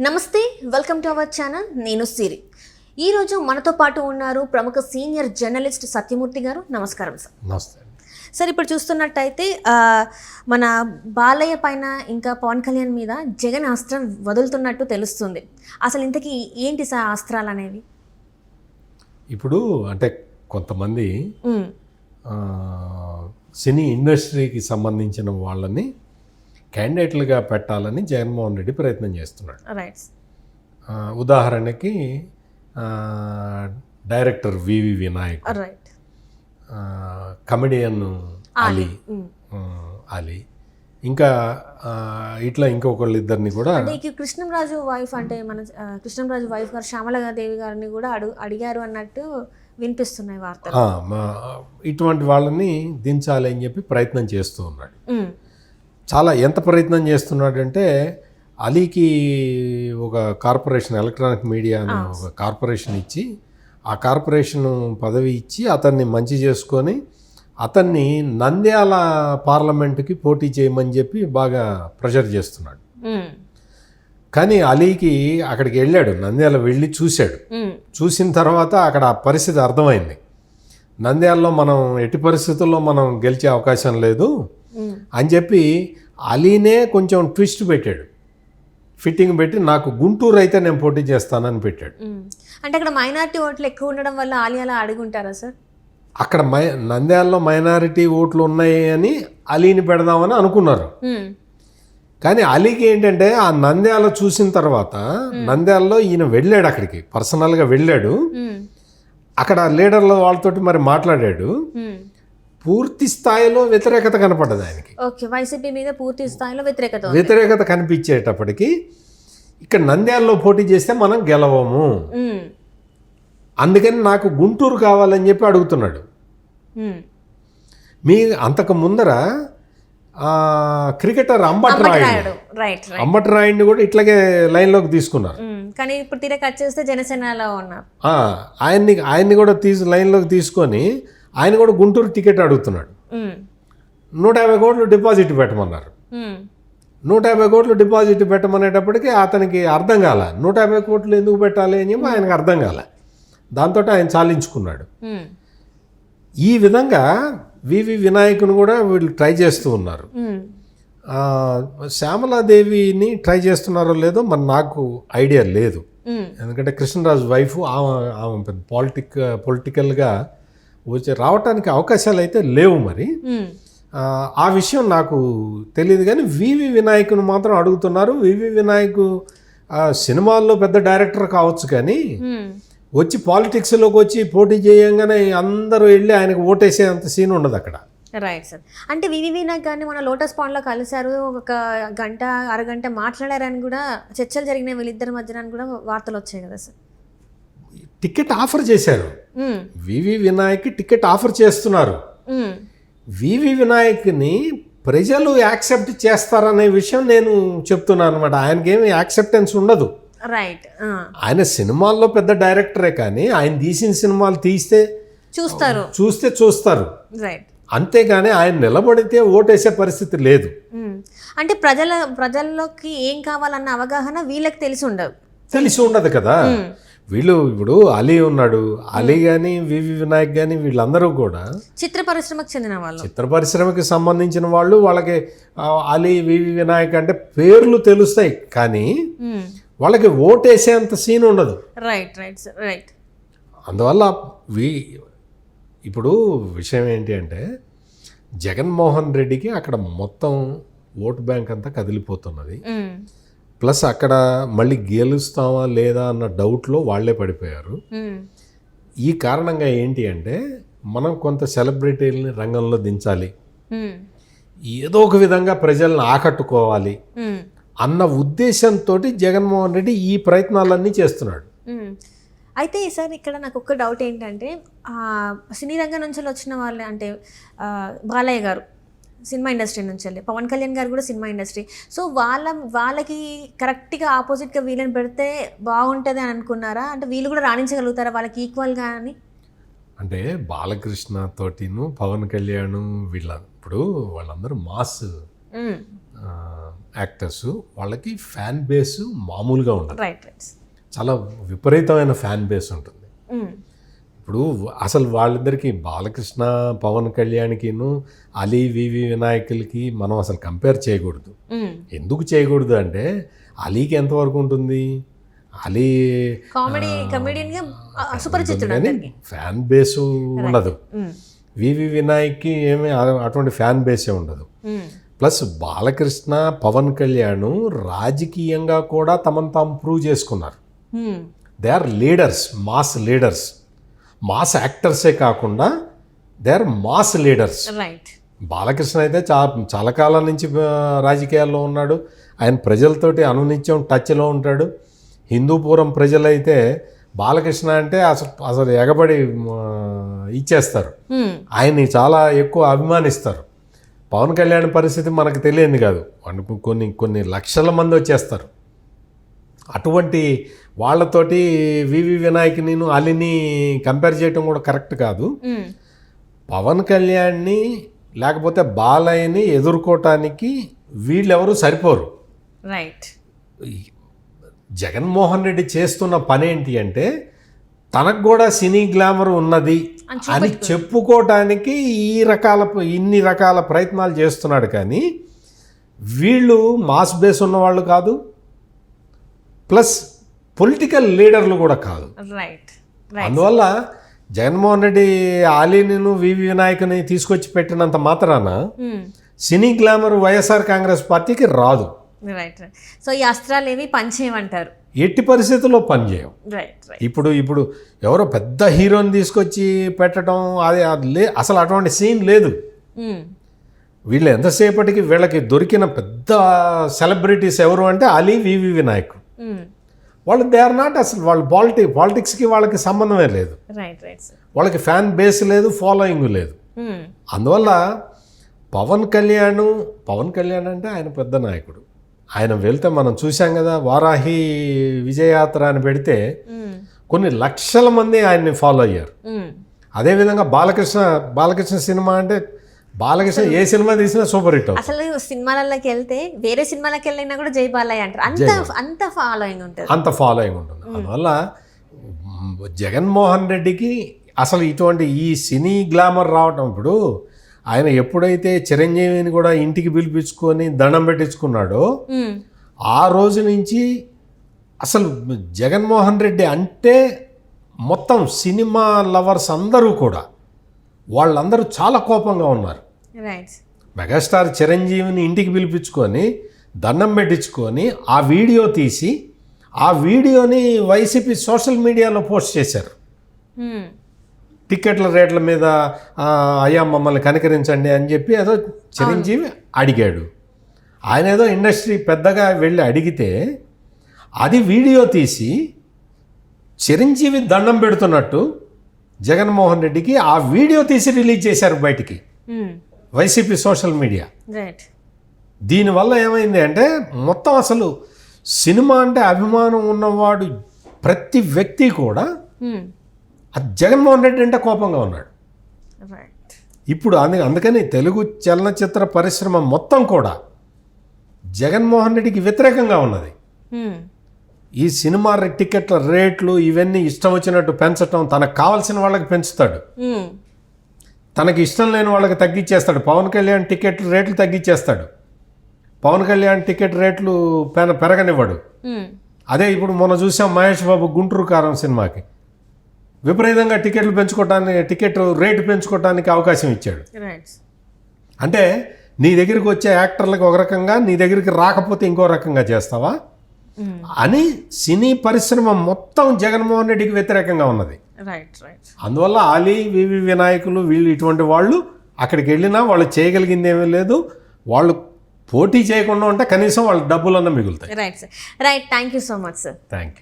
నమస్తే welcome to our channel. నేను సిరి. ఈరోజు మనతో పాటు ఉన్నారు ప్రముఖ సీనియర్ జర్నలిస్ట్ సత్యమూర్తి గారు. నమస్కారం సార్. నమస్తే. సార్ ఇప్పుడు చూస్తున్నట్టయితే మన బాలయ్య పైన ఇంకా పవన్ కళ్యాణ్ మీద జగన్ అస్త్రం వదులుతున్నట్టు తెలుస్తుంది. అసలు ఇంతకీ ఏంటి సార్ అస్త్రాలు అనేవి? ఇప్పుడు అంటే కొంతమంది సినీ ఇండస్ట్రీకి సంబంధించిన వాళ్ళని క్యాండిడేట్లుగా పెట్టాలని జగన్మోహన్ రెడ్డి ప్రయత్నం చేస్తున్నాడు. ఉదాహరణకి director V V Vinayak comedian Ali Ali ఇంకా ఇట్లా ఇంకొకళ్ళు ఇద్దరిని కూడా కృష్ణంరాజు వైఫ్ అంటే మన కృష్ణంరాజు వైఫ్ గారు శ్యామలదేవి గారిని కూడా అడుగు అడిగారు అన్నట్టు వినిపిస్తున్నాయి వార్తలు. మా- ఇటువంటి వాళ్ళని దించాలి అని చెప్పి ప్రయత్నం చేస్తూ ఉన్నాడు. చాలా ఎంత ప్రయత్నం చేస్తున్నాడంటే అలీకి ఒక కార్పొరేషన్ ఎలక్ట్రానిక్ మీడియా అనే ఒక కార్పొరేషన్ ఇచ్చి ఆ కార్పొరేషన్ పదవి ఇచ్చి అతన్ని మంచి చేసుకొని అతన్ని నంద్యాల పార్లమెంటుకి పోటీ చేయమని చెప్పి బాగా ప్రెషర్ చేస్తున్నాడు. కానీ అలీకి అక్కడికి వెళ్ళాడు నంద్యాల వెళ్ళి చూశాడు. చూసిన తర్వాత అక్కడ ఆ పరిస్థితి అర్థమైంది. నంద్యాలలో మనం ఎట్టి పరిస్థితుల్లో మనం గెలిచే అవకాశం లేదు. అని చెప్పి అలీనే కొంచెం ట్విస్ట్ పెట్టాడు ఫిట్టింగ్ పెట్టి నాకు గుంటూరు అయితే నేను పోటీ చేస్తానని పెట్టాడు. అంటే అక్కడ మైనారిటీ ఓట్లు ఎక్కువ ఉండడం వల్ల ఆలి అలా అడుగుంటారా సార్ అక్కడ మై నంద్యాలలో మైనారిటీ ఓట్లు ఉన్నాయి అని అలీని పెడదామని అనుకున్నారు. కానీ అలీకి ఏంటంటే ఆ నంద్యాల చూసిన తర్వాత నంద్యాలలో ఈయన వెళ్ళాడు అక్కడికి పర్సనల్గా వెళ్ళాడు. అక్కడ లీడర్ల వాళ్ళతోటి మరి మాట్లాడాడు. పూర్తి స్థాయిలో వ్యతిరేకత కనపడ్డది ఆయనకి ఓకే వైసీపీ మీద పూర్తి స్థాయిలో వ్యతిరేకత. వ్యతిరేకత కనిపించేటప్పటికి ఇక్కడ నంద్యాలలో పోటీ చేస్తే మనం గెలవము మ్మ్. అందుకని నాకు గుంటూరు కావాలని చెప్పి అడుగుతున్నాడు మ్మ్. మీ అంతకు ముందర క్రికెటర్ అంబట్ రాయుడు అంబట్ రాయుడిని కూడా ఇట్లాగే లైన్లోకి తీసుకున్నారు మ్మ్. కానీ ఇప్పుడు తీరా కట్ చేస్తే జనసేనలో ఉన్నారు ఆయన్ని ఆయన్ని కూడా తీసు లైన్లోకి తీసుకొని ఆయన కూడా గుంటూరు టికెట్ అడుగుతున్నాడు. నూట యాభై కోట్లు డిపాజిట్ పెట్టమన్నారు. నూట యాభై కోట్లు డిపాజిట్ పెట్టమనేటప్పటికి అతనికి అర్థం కాల నూట యాభై కోట్లు ఎందుకు పెట్టాలి అని చెప్పి ఆయనకు అర్థం కాల దాంతో ఆయన చాలించుకున్నాడు. ఈ విధంగా వివి వినాయకుని కూడా వీళ్ళు ట్రై చేస్తూ ఉన్నారు శ్యామలాదేవిని ట్రై చేస్తున్నారో లేదో మరి నాకు ఐడియా లేదు. ఎందుకంటే కృష్ణరాజు వైఫ్ ఆమె ఆమె పెద్ద పాలిటిక్ పొలిటికల్గా వచ్చి రావటానికి అవకాశాలు అయితే లేవు మరి. ఆ, విషయం నాకు తెలియదు కానీ వివి వినాయకుని మాత్రం అడుగుతున్నారు. వివి వినాయకు సినిమాల్లో పెద్ద డైరెక్టర్ కావచ్చు కానీ. వచ్చి పాలిటిక్స్లోకి వచ్చి పోటీ చేయంగానే అందరూ వెళ్ళి ఆయనకు ఓటేసేంత సీన్ ఉండదు అక్కడ. రైట్ సార్ అంటే వివి వినాయక్ గారిని మన లోటస్ పాండ్లో కలిశారు. ఒక గంట అరగంట మాట్లాడారని కూడా చర్చలు జరిగినాయి వీళ్ళిద్దరి మధ్యన కూడా వార్తలు వచ్చాయి కదా సార్ టికెట్ ఆఫర్ చేశారు. వివి వినాయక్ టికెట్ ఆఫర్ చేస్తున్నారు. వివి వినాయక్ని ప్రజలు యాక్సెప్ట్ చేస్తారనే విషయం నేను చెప్తున్నాను అనమాట ఆయనకేమి యాక్సెప్టెన్స్ ఉండదు. రైట్. ఆయన సినిమాల్లో పెద్ద డైరెక్టరే కానీ ఆయన తీసిన సినిమాలు తీస్తే చూస్తారు. చూస్తే చూస్తారు. రైట్. అంతేగాని ఆయన నిలబడితే ఓటేసే పరిస్థితి లేదు. అంటే ప్రజల ప్రజల్లోకి ఏం కావాలన్న అవగాహన వీళ్ళకి తెలిసి ఉండదు. తెలిసి ఉండదు కదా. వీళ్ళు ఇప్పుడు అలీ ఉన్నాడు. అలీ కానీ వివి వినాయక్ కానీ వీళ్ళందరూ కూడా చిత్ర పరిశ్రమకు చెందిన వాళ్ళు. చిత్ర పరిశ్రమకి సంబంధించిన వాళ్ళు వాళ్ళకి అలీ వివి వినాయక్ అంటే పేర్లు తెలుస్తాయి. కానీ మ్మ్. వాళ్ళకి ఓటేసేంత సీన్ ఉండదు. రైట్ రైట్ సార్ రైట్ అందువల్ల వి ఇప్పుడు విషయం ఏంటి అంటే జగన్మోహన్ రెడ్డికి అక్కడ మొత్తం ఓటు బ్యాంక్ అంతా కదిలిపోతున్నది. మ్మ్. ప్లస్ అక్కడ మళ్ళీ గెలుస్తామా లేదా అన్న డౌట్లో వాళ్ళే పడిపోయారు. ఈ కారణంగా ఏంటి అంటే మనం కొంత సెలబ్రిటీలని రంగంలో దించాలి. ఏదో ఒక విధంగా ప్రజలను ఆకట్టుకోవాలి. అన్న ఉద్దేశంతో జగన్మోహన్ రెడ్డి ఈ ప్రయత్నాలన్నీ చేస్తున్నాడు. అయితే సార్ ఇక్కడ నాకు ఒక డౌట్ ఏంటంటే సినీ రంగం నుంచి వచ్చిన వాళ్ళే అంటే బాలయ్య గారు సినిమా ఇండస్ట్రీ నుంచి వెళ్ళి. పవన్ కళ్యాణ్ గారు కూడా సినిమా ఇండస్ట్రీ. సో వాళ్ళ వాళ్ళకి కరెక్ట్గా ఆపోజిట్గా వీళ్ళని పెడితే బాగుంటుంది అని అనుకున్నారా? అంటే వీళ్ళు కూడా రాణించగలుగుతారా వాళ్ళకి ఈక్వల్గా అని? అంటే బాలకృష్ణ తోటిను పవన్ కళ్యాణ్ వీళ్ళ ఇప్పుడు వాళ్ళందరూ మాస్ యాక్టర్స్. వాళ్ళకి ఫ్యాన్ బేస్ మామూలుగా రైట్. చాలా విపరీతమైన ఫ్యాన్ బేస్ ఉంటుంది. ఇప్పుడు అసలు వాళ్ళిద్దరికి బాలకృష్ణ పవన్ కళ్యాణ్కిను అలీ వివి వినాయకులకి మనం అసలు కంపేర్ చేయకూడదు. ఎందుకు చేయకూడదు అంటే అలీకి ఎంతవరకు ఉంటుంది అలీ కానీ ఫ్యాన్ బేస్ ఉండదు. వివి వినాయక్కి ఏమీ అటువంటి ఫ్యాన్ బేసే ఉండదు. ప్లస్ బాలకృష్ణ పవన్ కళ్యాణ్ రాజకీయంగా కూడా తమను తాము ప్రూవ్ చేసుకున్నారు. They are leaders mass leaders mass యాక్టర్సే కాకుండా they are mass leaders. Right. Balakrishna అయితే చా చాలా కాలం నుంచి రాజకీయాల్లో ఉన్నాడు. ఆయన ప్రజలతోటి అనునిత్యం టచ్లో ఉంటాడు. హిందూపురం ప్రజలైతే బాలకృష్ణ అంటే అసలు అసలు ఎగబడి ఇచ్చేస్తారు. ఆయన్ని చాలా ఎక్కువ అభిమానిస్తారు. పవన్ కళ్యాణ్ పరిస్థితి మనకు తెలియదు కాదు. కొన్ని కొన్ని లక్షల మంది వచ్చేస్తారు. అటువంటి వాళ్ళతోటి వివి వినాయక్ నేను అలిని కంపేర్ చేయటం కూడా కరెక్ట్ కాదు. పవన్ కళ్యాణ్ని లేకపోతే బాలయ్యని ఎదుర్కోవటానికి వీళ్ళెవరూ సరిపోరు. రైట్ జగన్మోహన్ రెడ్డి చేస్తున్న పని ఏంటి అంటే తనకు కూడా సినీ గ్లామర్ ఉన్నది అని అని చెప్పుకోవటానికి ఈ రకాల ఇన్ని రకాల ప్రయత్నాలు చేస్తున్నాడు కానీ వీళ్ళు మాస్ బేస్ ఉన్నవాళ్ళు కాదు. ప్లస్ పొలిటికల్ లీడర్లు కూడా కాదు. రైట్ అందువల్ల జగన్మోహన్ రెడ్డి ఆలీని వివి వినాయకుని తీసుకొచ్చి పెట్టినంత మాత్రాన మ్మ్. సినీ గ్లామర్ వైఎస్ఆర్ కాంగ్రెస్ పార్టీకి రాదు. రైట్ రైట్ సో ఈ అస్త్రాలు ఏవి పనిచేయమంటారు. ఎట్టి పరిస్థితుల్లో పనిచేయం. రైట్ రైట్ ఇప్పుడు ఇప్పుడు ఎవరో పెద్ద హీరోని తీసుకొచ్చి పెట్టడం అది లే అసలు అటువంటి సీన్ లేదు. మ్మ్. వీళ్ళు ఎంతసేపటికి వీళ్ళకి దొరికిన పెద్ద సెలబ్రిటీస్ ఎవరు అంటే అలీ వివి వినాయక్. వాళ్ళు దే ఆర్ నాట్ అసలు వాళ్ళు పాలిటి పాలిటిక్స్కి వాళ్ళకి సంబంధమే లేదు వాళ్ళకి ఫ్యాన్ బేస్ లేదు ఫాలోయింగ్ లేదు మ్మ్. అందువల్ల పవన్ కళ్యాణ్ పవన్ కళ్యాణ్ అంటే ఆయన పెద్ద నాయకుడు ఆయన వెళ్తే మనం చూసాం కదా వారాహి విజయయాత్ర అని పెడితే మ్మ్. కొన్ని లక్షల మంది ఆయన్ని ఫాలో అయ్యారు. అదేవిధంగా బాలకృష్ణ బాలకృష్ణ సినిమా అంటే బాలకృష్ణ ఏ సినిమా తీసినా సూపర్ హిట్ అసలు సినిమాలలోకి వెళ్తే వేరే సినిమాలకు వెళ్ళినా కూడా జై బాలయ్య అంటారు. అంత అంత ఫాలోయింగ్ ఉంటుంది. అంత ఫాలోయింగ్ ఉంటుంది. అందువల్ల జగన్మోహన్ రెడ్డికి అసలు ఇటువంటి ఈ సినీ గ్లామర్ రావటం ఇప్పుడు ఆయన ఎప్పుడైతే చిరంజీవిని కూడా ఇంటికి పిలిపించుకొని దండం పెట్టించుకున్నాడో. ఆ రోజు నుంచి అసలు జగన్మోహన్ రెడ్డి అంటే మొత్తం సినిమా లవర్స్ అందరూ కూడా వాళ్ళందరూ చాలా కోపంగా ఉన్నారు. మెగాస్టార్ చిరంజీవిని ఇంటికి పిలిపించుకొని దండం పెట్టించుకొని ఆ వీడియో తీసి ఆ వీడియోని వైసీపీ సోషల్ మీడియాలో పోస్ట్ చేశారు. మ్మ్. టికెట్ల రేట్ల మీద అయ్యా మమ్మల్ని కనికరించండి అని చెప్పి ఏదో చిరంజీవి అడిగాడు. ఆయన ఏదో ఇండస్ట్రీ పెద్దగా వెళ్ళి అడిగితే అది వీడియో తీసి చిరంజీవి దండం పెడుతున్నట్టు జగన్మోహన్ రెడ్డికి ఆ వీడియో తీసి రిలీజ్ చేశారు బయటికి మ్మ్. వైసీపీ సోషల్ మీడియా దీనివల్ల ఏమైంది అంటే మొత్తం అసలు సినిమా అంటే అభిమానం ఉన్నవాడు ప్రతి వ్యక్తి కూడా. అది జగన్మోహన్ రెడ్డి అంటే కోపంగా ఉన్నాడు ఇప్పుడు అందు అందుకని తెలుగు చలనచిత్ర పరిశ్రమ మొత్తం కూడా జగన్మోహన్ రెడ్డికి వ్యతిరేకంగా ఉన్నది మ్మ్. ఈ సినిమా టికెట్ల రేట్లు ఇవన్నీ ఇష్టం వచ్చినట్టు పెంచటం తనకు కావాల్సిన వాళ్ళకి పెంచుతాడు. తనకి ఇష్టం లేని వాళ్ళకి తగ్గించేస్తాడు పవన్ కళ్యాణ్ టికెట్ రేట్లు తగ్గించేస్తాడు పవన్ కళ్యాణ్ టికెట్ రేట్లు పెన పెరగనివ్వడు. అదే ఇప్పుడు మొన్న చూసాం మహేష్ బాబు గుంటూరు కారం సినిమాకి. విపరీతంగా టికెట్లు పెంచుకోవటానికి టికెట్ రేటు పెంచుకోవటానికి అవకాశం ఇచ్చాడు. అంటే నీ దగ్గరికి వచ్చే యాక్టర్లకు ఒక రకంగా నీ దగ్గరికి రాకపోతే ఇంకో రకంగా చేస్తావా. అని సినీ పరిశ్రమ మొత్తం జగన్మోహన్ రెడ్డికి వ్యతిరేకంగా ఉన్నది. రైట్ రైట్ అందువల్ల ఆలీ వివి వినాయకులు వీళ్ళు ఇటువంటి వాళ్ళు అక్కడికి వెళ్ళినా వాళ్ళు చేయగలిగింది ఏమీ లేదు. వాళ్ళు పోటీ చేయకుండా ఉంటే కనీసం వాళ్ళ డబ్బులన్నా మిగులుతాయి. Right sir right thank you so much sir thank you